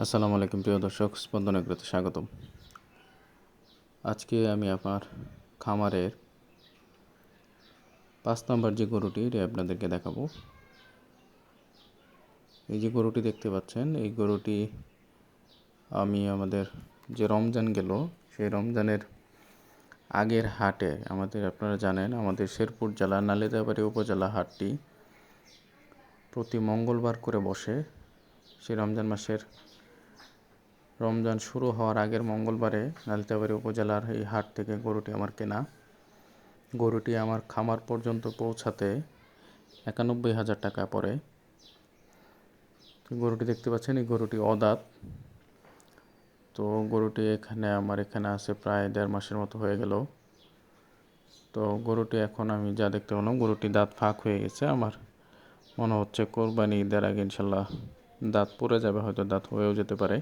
আসসালামু আলাইকুম, প্রিয় দর্শক স্পন্দন এগ্রোতে স্বাগতম। আজকে আমি আমার খামারের পাঁচ নম্বর যে গরুটি, এটি আপনাদেরকে দেখাবো। এই যে গরুটি দেখতে পাচ্ছেন, এই গরুটি আমি আমাদের যে রমজান গেল, সেই রমজানের আগের হাটে, আমাদের আপনারা জানেন, আমাদের শেরপুর জেলা নালিতাবাড়ি উপজেলা হাটটি প্রতি মঙ্গলবার করে বসে, সেই রমজান মাসের রমজান শুরু হওয়ার আগের মঙ্গলবারে নালিতাবাড়ি উপজেলার এই হাট থেকে গরুটি আমার কেনা। গরুটি আমার খামার পর্যন্ত পৌঁছাতে একানব্বই হাজার টাকা পড়ে। গরুটি দেখতে পাচ্ছেন, এই গরুটি অদাঁত। তো গরুটি এখানে আমার এখানে আছে প্রায় দেড় মাসের মতো হয়ে গেল। তো গরুটি এখন আমি যা দেখতে পেলাম, গরুটি দাঁত ফাঁক হয়ে গেছে। আমার মনে হচ্ছে কোরবানি ঈদের আগে ইনশাল্লাহ দাঁত পড়ে যাবে, হয়তো দাঁত হয়েও যেতে পারে।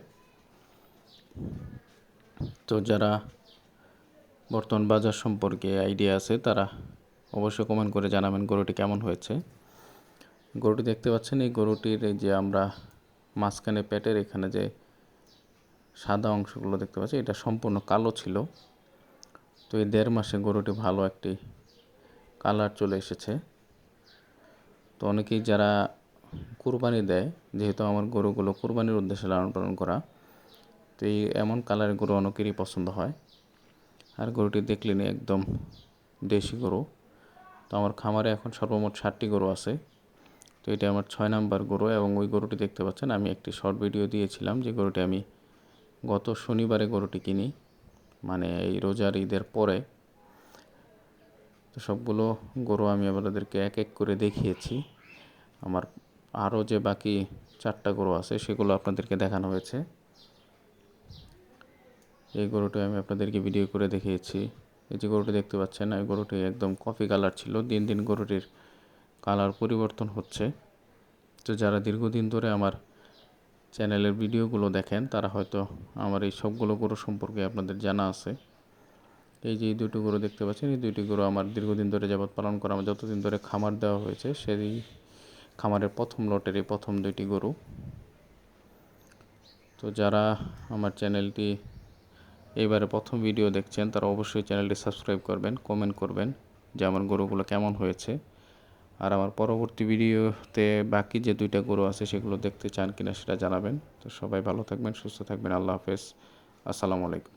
তো যারা বর্তমান বাজার সম্পর্কে আইডিয়া আছে, তারা অবশ্যই কমেন্ট করে জানাবেন গরুটি কেমন হয়েছে। গরুটি দেখতে পাচ্ছেন, এই গরুটির যে আমরা মাঝখানে পেটের এখানে যে সাদা অংশগুলো দেখতে পাচ্ছি, এটা সম্পূর্ণ কালো ছিল। তো এই দেড় মাসে গরুটি ভালো একটি কালার চলে এসেছে। তো অনেকেই যারা কুরবানি দেয়, যেহেতু আমার গরুগুলো কুরবানির উদ্দেশ্যে লালন পালন করা তো এই এমন কালারের গরু অনেকেরই পছন্দ হয়। আর গরুটি দেখলেন একদম দেশি গরু। তো আমার খামারে এখন সর্বমোট ষাটটি গরু আছে। তো এটা আমার ছয় নাম্বার গরু এবং ওই গরুটি দেখতে পাচ্ছেন, আমি একটি শর্ট ভিডিও দিয়েছিলাম যে গরুটি আমি গত শনিবারে গরুটি কিনি মানে এই রোজার ঈদের পরে। তো সবগুলো গরু আমি আপনাদেরকে এক এক করে দেখিয়েছি। আমার আরও যে বাকি চারটা গরু আছে সেগুলো আপনাদেরকে দেখানো হয়েছে। এই গরুটি আমি আপনাদেরকে ভিডিও করে দেখিয়েছি। এই যে গরুটি দেখতে পাচ্ছেন, এই গরুটি একদম কফি কালার ছিল। দিন দিন গরুটির কালার পরিবর্তন হচ্ছে। তো যারা দীর্ঘদিন ধরে আমার চ্যানেলের ভিডিওগুলো দেখেন, তারা হয়তো আমার এই সবগুলো গরু সম্পর্কে আপনাদের জানা আছে। এই যে এই দুটো গরু দেখতে পাচ্ছেন, এই দুইটি গরু আমার দীর্ঘদিন ধরে যাবৎ পালন করা, আমার যতদিন ধরে খামার দেওয়া হয়েছে, সেই খামারের প্রথম লটের এই প্রথম দুইটি গরু। তো যারা আমার চ্যানেলটি এইবারে প্রথম ভিডিও দেখছেন, তারা অবশ্যই চ্যানেলটি সাবস্ক্রাইব করবেন কমেন্ট করবেন যে আমার গরুগুলো কেমন হয়েছে। আর আমার পরবর্তী ভিডিওতে বাকি যে দুইটা গরু আছে সেগুলো দেখতে চান কিনা সেটা জানাবেন। তো সবাই ভালো থাকবেন, সুস্থ থাকবেন, আল্লাহ হাফেজ। আসসালামু আলাইকুম।